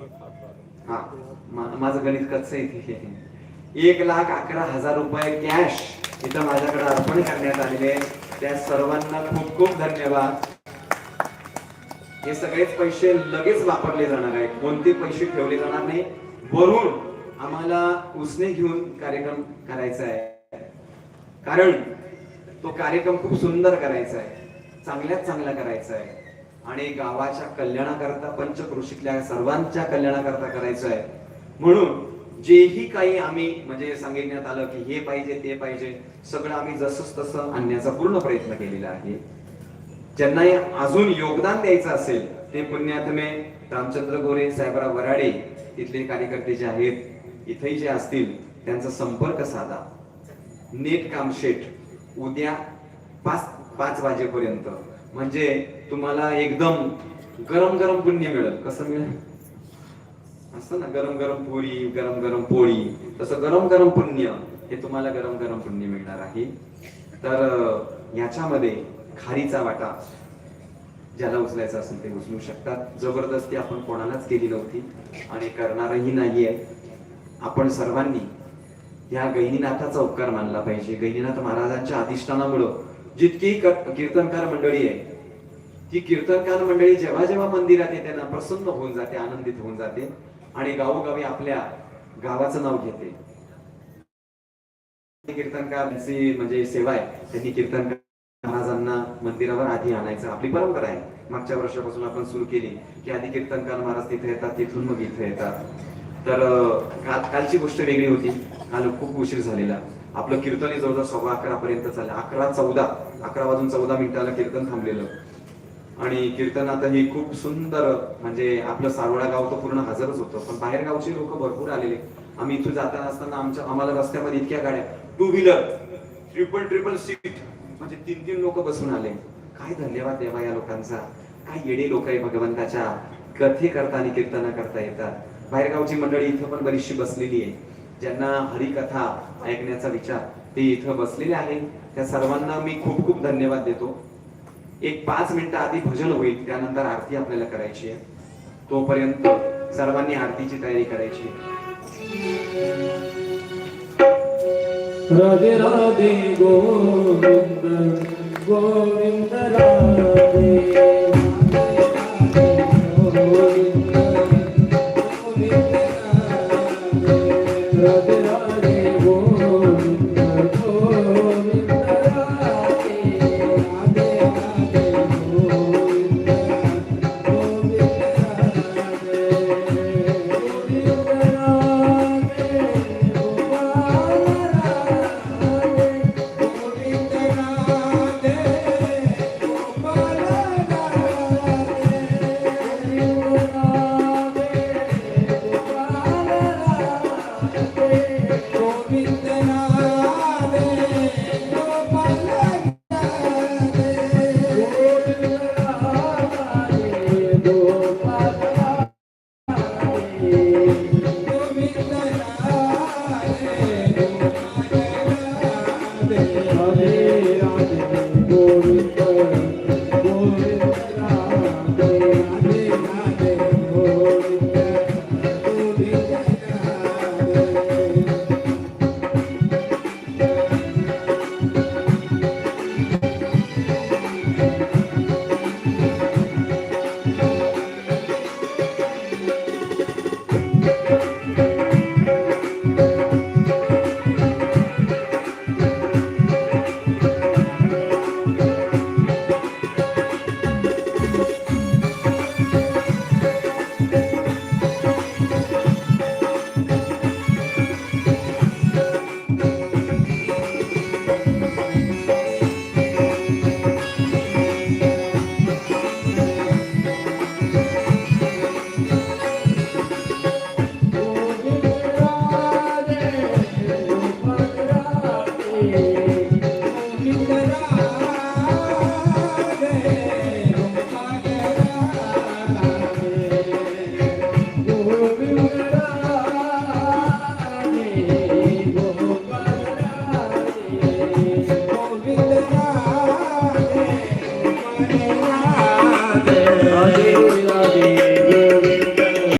हा माझं गणित कच्च आहे इथे एक लाख अकरा हजार रुपये कॅश इथं माझ्याकडे अर्पण करण्यात आलेले आहे. त्या सर्वांना खूप खूप धन्यवाद. हे सगळेच पैसे लगेच वापरले जाणार आहेत. कोणते पैसे ठेवले जाणार नाही. वरून आम्हाला उसने घेऊन कार्यक्रम करायचा आहे. कारण तो कार्यक्रम खूप सुंदर करायचा आहे. चांगल्यात चांगला करायचा आहे. आणि गावाच्या कल्याणाकरता पंचकृषीतल्या सर्वांच्या कल्याणाकरता करायचं आहे म्हणून जेही काही आम्ही म्हणजे सांगितण्यात आलं की हे पाहिजे ते पाहिजे सगळं आम्ही जसंच तसं आणण्याचा पूर्ण प्रयत्न केलेला आहे. ज्यांना अजून योगदान द्यायचं असेल ते पुण्यात्मे रामचंद्र गोरे साहेबराव वराडे इथले कार्यकर्ते जे आहेत इथेही जे असतील त्यांचा संपर्क साधा. नेट कामशेट उद्या पाच पाच वाजेपर्यंत. म्हणजे तुम्हाला एकदम गरम गरम पुण्य मिळेल. कसं मिळेल? असं ना गरम गरम पुरी गरम गरम पोळी तसं गरम गरम पुण्य हे तुम्हाला गरम गरम पुण्य मिळणार आहे. तर याच्यामध्ये खारीचा वाटा ज्याला उचलायचा असेल ते उचलू शकतात. जबरदस्ती आपण कोणालाच केली नव्हती आणि करणारही नाहीये. आपण सर्वांनी या गहिनीनाथाचा उपकार मानला पाहिजे. गहिनीनाथ महाराजांच्या अधिष्ठानामुळं जितकी कीर्तनकार मंडळी आहे ती कीर्तनकार मंडळी जेव्हा जेव्हा मंदिरात येते ना प्रसन्न होऊन जाते आनंदित होऊन जाते आणि गावोगावी आपल्या गावाचं नाव घेते. कीर्तनकारांची म्हणजे सेवा आहे. त्यांनी कीर्तनकार महाराजांना मंदिरावर आधी आणायचं. आपली परंपरा आहे. मागच्या वर्षापासून आपण सुरू केली की आधी कीर्तनकार महाराज तिथे येतात तिथून मग इथे येतात. तर कालची गोष्ट वेगळी होती. काल खूप उशीर झालेला. आपलं कीर्तन जवळजवळ सव्वा अकरा पर्यंत चाललं अकरा चौदा अकरा वाजून चौदा मिनिटाला कीर्तन थांबलेलं. आणि कीर्तनातही खूप सुंदर म्हणजे आपलं सारोळा गाव तर पूर्ण हजरच होतं पण बाहेर गावचे लोक भरपूर आलेले. आम्ही इथून जाताना असताना आमच्या आम्हाला रस्त्यामध्ये इतक्या गाड्या two wheeler triple triple seat म्हणजे तीन तीन लोक बसून आले. काय धन्यवाद देवा या लोकांचा. काय येडे लोक आहे भगवंताच्या. कथे करता आणि कीर्तन करता येतात. बाहेरगावची मंडळी इथं पण बरीचशी बसलेली आहे. ज्यांना हरिकथा ऐकण्याचा विचार ते इथं बसलेले आहेत. त्या सर्वांना मी खूप खूप धन्यवाद देतो. एक पाच मिनिटं आधी भजन होईल त्यानंतर आरती आपल्याला करायची आहे. तोपर्यंत सर्वांनी आरतीची तयारी करायची आहे. राधे राधे गोविंद गोविंद राधे. Yeah.